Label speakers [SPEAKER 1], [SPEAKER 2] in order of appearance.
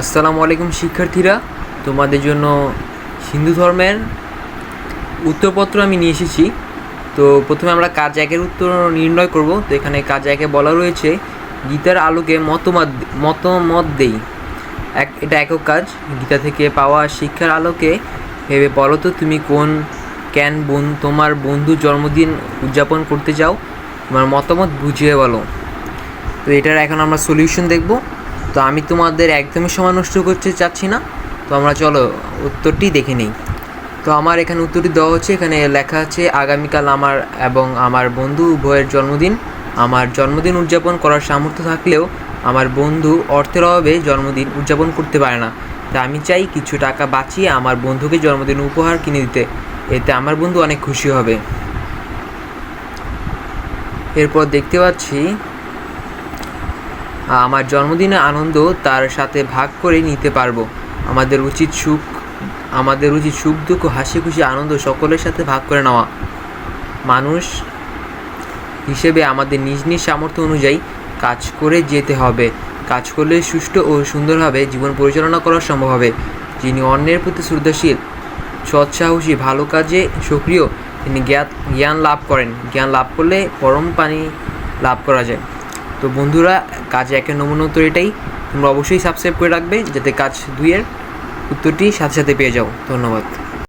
[SPEAKER 1] আসসালামু আলাইকুম শিক্ষার্থীরা। তোমাদের জন্য হিন্দু ধর্মের উত্তরপত্র আমি নিয়ে এসেছি। তো প্রথমে আমরা কাজ একের উত্তর নির্ণয় করব। তো এখানে কাজ একে বলা রয়েছে, গীতার আলোকে মতমত, মতামত দেই। এক, এটা একক কাজ। গীতা থেকে পাওয়া শিক্ষার আলোকে ভেবে বলো তো তুমি কোন ক্যান বোন, তোমার বন্ধুর জন্মদিন উদযাপন করতে চাও? তোমার মতামত বুঝিয়ে বলো। তো এটার এখন আমরা সলিউশন দেখব। তো আমি তোমাদের একদমই সময় নষ্ট করতে চাচ্ছি না। তো আমরা চলো উত্তরটি দেখে নিই। তো আমার এখানে উত্তরটি দেওয়া হচ্ছে, এখানে লেখা আছে, আগামীকাল আমার এবং আমার বন্ধু উভয়ের জন্মদিন। আমার জন্মদিন উদযাপন করার সামর্থ্য থাকলেও আমার বন্ধু অর্থের অভাবে জন্মদিন উদযাপন করতে পারে না। তা আমি চাই কিছু টাকা বাঁচিয়ে আমার বন্ধুকে জন্মদিন উপহার কিনে দিতে। এতে আমার বন্ধু অনেক খুশি হবে। এরপর দেখতে পাচ্ছি আমার জন্মদিনে আনন্দ তার সাথে ভাগ করে নিতে পারব। আমাদের উচিত সুখ, আমাদের উচিত সুখ, দুঃখ, হাসি, খুশি, আনন্দ সকলের সাথে ভাগ করে নেওয়া। মানুষ হিসেবে আমাদের নিজ নিজ সামর্থ্য অনুযায়ী কাজ করে যেতে হবে। কাজ করলে সুষ্ঠু ও সুন্দরভাবে জীবন পরিচালনা করা সম্ভব হবে। যিনি অন্যের প্রতি শ্রদ্ধাশীল, সৎসাহসী, ভালো কাজে সক্রিয়, তিনি জ্ঞান জ্ঞান লাভ করেন। জ্ঞান লাভ করলে পরম পানি লাভ করা যায়। তো বন্ধুরা, কাজ একের নমুনা উত্তর এটাই। তোমরা অবশ্যই সাবস্ক্রাইব করে রাখবে, যাতে কাজ দুইয়ের উত্তরটি সাথে সাথে পেয়ে যাও। ধন্যবাদ।